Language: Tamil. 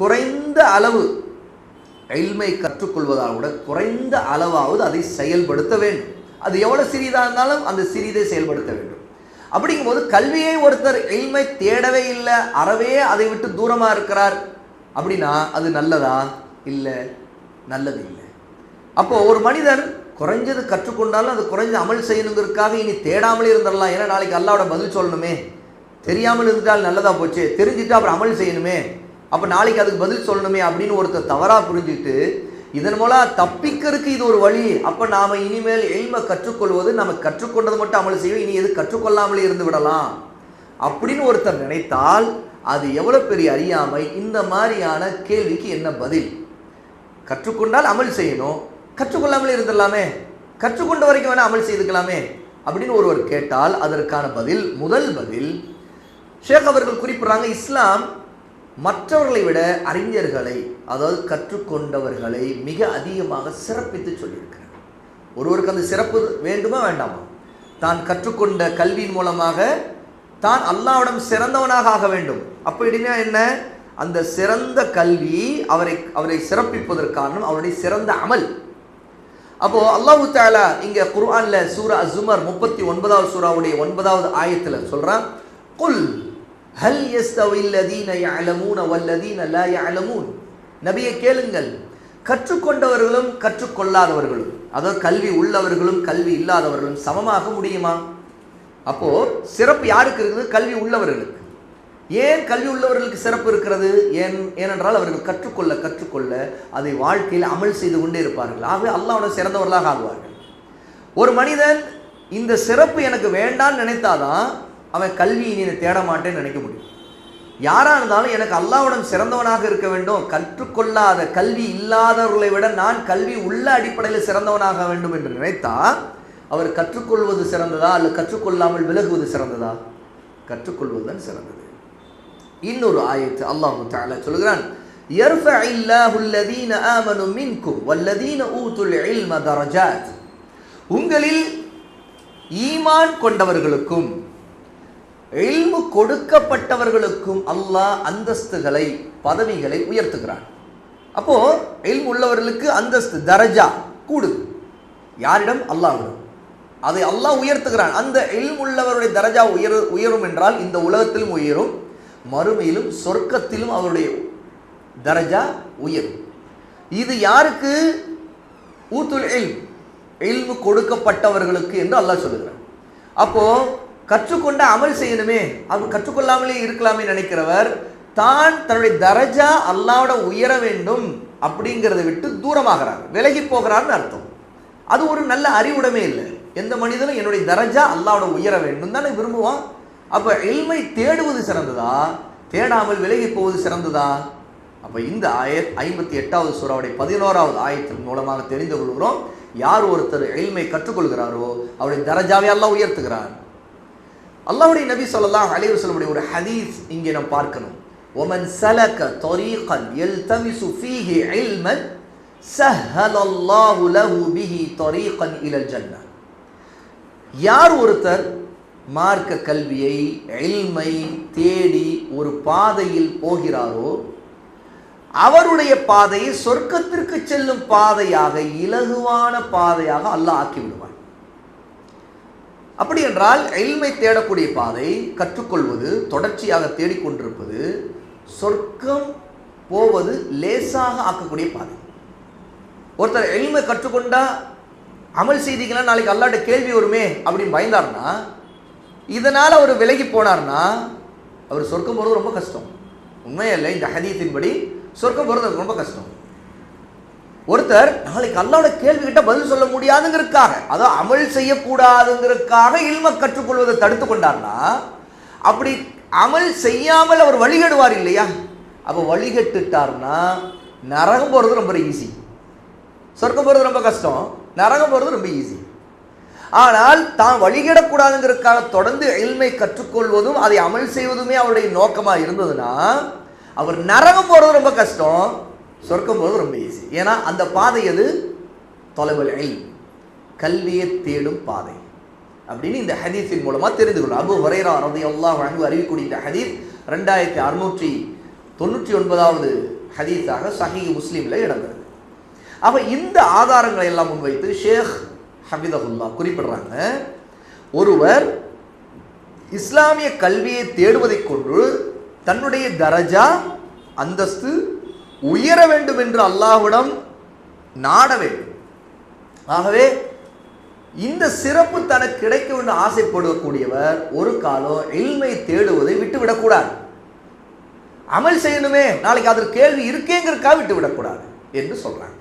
குறைந்த அளவு எல்மை கற்றுக்கொள்வதால் கூட குறைந்த அளவாவது அதை செயல்படுத்த வேண்டும். அது எவ்வளோ சிறிதாக இருந்தாலும் அந்த சிறிதை செயல்படுத்த வேண்டும். அப்படிங்கும்போது கல்வியை ஒருத்தர் எல்மை தேடவே இல்லை அறவே அதை விட்டு தூரமாக இருக்கிறார் அப்படின்னா அது நல்லதா? இல்லை நல்லது இல்லை அப்போ ஒரு மனிதன் குறைஞ்சது கற்றுக்கொண்டாலும் அது குறைஞ்ச அமல் செய்யணுங்கிறதுக்காக இனி தேடாமலே இருந்துடலாம். ஏன்னா நாளைக்கு அல்லாவோட பதில் சொல்லணுமே. தெரியாமல் இருந்துட்டால் நல்லதாக போச்சு. தெரிஞ்சுட்டு அப்புறம் அமல் செய்யணுமே. அப்போ நாளைக்கு அதுக்கு பதில் சொல்லணுமே அப்படின்னு ஒருத்தர் தவறாக புரிஞ்சுட்டு இதன் மூலம் தப்பிக்கிறதுக்கு இது ஒரு வழி. அப்போ நாம் இனிமேல் எல்மை கற்றுக்கொள்வது நம்ம கற்றுக்கொண்டது மட்டும் அமல் செய்வோம் இனி எது கற்றுக்கொள்ளாமலே இருந்து விடலாம் அப்படின்னு ஒருத்தர் நினைத்தால் அது எவ்வளோ பெரிய அறியாமை? இந்த மாதிரியான கேள்விக்கு என்ன பதில்? கற்றுக்கொண்டால் அமல் செய்யணும். கற்றுக்கொள்ளாமலே இருந்துடலாமே. கற்றுக்கொண்ட வரைக்கும் வேணால் அமல் செய்துக்கலாமே அப்படின்னு ஒருவர் கேட்டால் அதற்கான பதில் முதல் பதில் ஷேக் அவர்கள் குறிப்பிட்றாங்க இஸ்லாம் மற்றவர்களை விட அறிஞர்களை அதாவது கற்றுக்கொண்டவர்களை மிக அதிகமாக சிறப்பித்து சொல்லியிருக்கிறார். ஒருவருக்கு அந்த சிறப்பு வேண்டுமா வேண்டாமா? தான் கற்றுக்கொண்ட கல்வியின் மூலமாக தான் அல்லாவிடம் சிறந்தவனாக ஆக வேண்டும். அப்படின்னா என்ன? அந்த சிறந்த கல்வி அவரை அவரை சிறப்பிப்பதற்கான அவருடைய சிறந்த அமல். அப்போ அல்லாஹு தாலா இங்க குர்ஆன்ல சூரா அசுமர் முப்பத்தி ஒன்பதாவது சூராவுடைய ஒன்பதாவது ஆயத்துல சொல்றான் குல் ஹல் யஸ்தவி அல்லதீன வல்லதீன லா யஅலமூன். நபியை கேளுங்கள். கற்றுக்கொண்டவர்களும் கற்றுக்கொள்ளாதவர்களும் அதாவது கல்வி உள்ளவர்களும் கல்வி இல்லாதவர்களும் சமமாக முடியுமா? அப்போ சிறப்பு யாருக்கு இருக்குது? கல்வி உள்ளவர்களுக்கு. ஏன் கல்வி உள்ளவர்களுக்கு சிறப்பு இருக்கிறது? ஏன் ஏனென்றால் அவர்கள் கற்றுக்கொள்ள கற்றுக்கொள்ள அதை வாழ்க்கையில் அமல் செய்து கொண்டே இருப்பார்கள். ஆகவே அல்லாவோட சிறந்தவர்களாக ஆகுவார்கள். ஒரு மனிதன் இந்த சிறப்பு எனக்கு வேண்டான்னு நினைத்தாதான் அவன் கல்வி இனி நான் தேட மாட்டேன்னு நினைக்க முடியும் யாரா இருந்தாலும் எனக்கு அல்லாஹ்விடம் சிறந்தவனாக இருக்க வேண்டும் கற்றுக்கொள்ளாத கல்வி இல்லாதவர்களை விட நான் கல்வி உள்ள அடிப்படையில் சிறந்தவனாக வேண்டும் என்று நினைத்தா அவர் கற்றுக்கொள்வது சிறந்ததா அல்லது கற்றுக்கொள்ளாமல் விலகுவது சிறந்ததா கற்றுக்கொள்வதுதான் சிறந்தது இன்னொரு ஆயத்து அல்லாஹு தஆலா சொல்கிறான் يرفع الله الذين آمنوا منكم والذين أوتوا العلم درجات உங்களில் ஈமான் கொண்டவர்களுக்கும் இல்மு கொடுக்கப்பட்டவர்களுக்கும் அல்லாஹ் அந்தஸ்துகளை பதவிகளை உயர்த்துகிறான். அப்போ இல்மு உள்ளவர்களுக்கு அந்தஸ்து தரஜா கூடுது. யாரிடம்? அல்லாஹிடம் அதை அல்லாஹ் உயர்த்துகிறான். அந்த இல்மு உள்ளவருடைய தரஜா உயர் உயரும் என்றால் இந்த உலகத்திலும் உயரும் மறுமையிலும் சொர்க்கத்திலும் அவருடைய தரஜா உயரும். இது யாருக்கு? ஊத்துல் இல்ம். இல்மு கொடுக்கப்பட்டவர்களுக்கு என்று அல்லாஹ் சொல்லுகிறான். அப்போது கற்றுக்கொண்டு அமல் செய்யணுமே. அவர் கற்றுக்கொள்ளாமலே இருக்கலாமே நினைக்கிறவர் தான் தன்னுடைய தரஜா அல்லாவோட உயர வேண்டும் அப்படிங்கிறத விட்டு தூரமாகிறார். விலகி போகிறார்னு அர்த்தம். அது ஒரு நல்ல அறிவுடமே இல்லை. எந்த மனிதனும் என்னுடைய தரஜா அல்லாவோட உயர வேண்டும் தானே விரும்புவான் அப்போ எல்மை தேடுவது சிறந்ததா? தேடாமல் விலகி போவது சிறந்ததா? அப்போ இந்த ஆய ஐம்பத்தி எட்டாவது சூறாவுடைய பதினோராவது ஆயத்தின் மூலமாக தெரிந்து கொள்கிறோம். யார் ஒருத்தர் எளிமை கற்றுக்கொள்கிறாரோ அவருடைய தரஜாவை அல்லாஹ் உயர்த்துகிறான். அல்லாஹுடைய நபி சொல்லலாம் அலைவு சொல்லமுடைய ஒரு ஹதீஸ் இங்கே நம்ம பார்க்கணும். ஒமன் சலக தொரீகன் எல் தவிசு ஃபீஹி இல்மன் சஹலல்லாஹு லஹு பிஹி தொரீகன் இலல் ஜன்னா யார் ஒருத்தர் மார்க்க கல்வியை எல்மை தேடி ஒரு பாதையில் போகிறாரோ அவருடைய பாதையை சொர்க்கத்திற்கு செல்லும் பாதையாக இலகுவான பாதையாக அல்லாஹ் ஆக்கி விடுவார் அப்படி என்றால் எல்மை தேடக்கூடிய பாதை கற்றுக்கொள்வது தொடர்ச்சியாக தேடிக்கொண்டிருப்பது சொர்க்கம் போவது லேசாக ஆக்கக்கூடிய பாதை. ஒருத்தர் எல்மை கற்றுக்கொண்டா அமல் செய்தீங்கன்னா நாளைக்கு அல்லாட்ட கேள்வி வருமே அப்படின்னு பயந்தார்னா இதனால் அவர் விலகி போனார்னா அவர் சொர்க்கம் போகிறது ரொம்ப கஷ்டம். உண்மையே இல்லை இந்த ஹதீத்தின்படி சொர்க்கம் போகிறது ரொம்ப கஷ்டம். ஒருத்தர் நாளைக்கு அல்லாவோட கேள்வி கிட்ட பதில் சொல்ல முடியாதுங்கிறதுக்காக அதாவது அமல் செய்யக்கூடாதுங்கிறதுக்காக இல்ம கற்றுக்கொள்வதை தடுத்து கொண்டார்னா அப்படி அமல் செய்யாமல் அவர் வழிகெடுவார் இல்லையா? அப்போ வழிகட்டுட்டார்னா நரகம் போகிறது ரொம்ப ஈஸி சொர்க்கம் போகிறது ரொம்ப கஷ்டம் நரகம் போகிறது ரொம்ப ஈஸி ஆனால் தான் வழிகிடக்கூடாதுங்கிறதுக்காக தொடர்ந்து எல்மை கற்றுக்கொள்வதும் அதை அமல் செய்வதுமே அவருடைய நோக்கமாக இருந்ததுன்னா அவர் நரகம் போகிறது ரொம்ப கஷ்டம் சொர்க்கம் போகிறது ரொம்ப ஈஸி ஏன்னா அந்த பாதை அது தொலைவல் கல்வியை தேடும் பாதை. அப்படின்னு இந்த ஹதீஸின் மூலமாக தெரிந்து கொள்ளும் அபு ஹுரைரா ரதி அல்லாஹ் வழங்கு அறிவிக்கூடிய இந்த ஹதீஸ் ரெண்டாயிரத்தி அறுநூற்றி தொண்ணூற்றி ஒன்பதாவது ஹதீஸாக சஹி முஸ்லீமில் இடம்பெறுது. அப்போ இந்த ஆதாரங்களை எல்லாம் முன்வைத்து ஷேக் ஹபிதகுல்லா குறிப்பிடுறாங்க ஒருவர் இஸ்லாமிய கல்வியை தேடுவதைக் கொண்டு தன்னுடைய தரஜா அந்தஸ்து உயர வேண்டும் என்று அல்லாஹ்விடம் நாட வேண்டும். ஆகவே இந்த சிறப்பு தனக்கு கிடைக்க வேண்டும் ஆசைப்படக்கூடியவர் ஒரு காலம் இல்மை தேடுவதை விட்டுவிடக்கூடாது. அமல் செய்யணுமே நாளைக்கு அதற்கு கேள்வி இருக்கேங்கிறக்காக விட்டு விடக்கூடாது என்று சொல்றாங்க.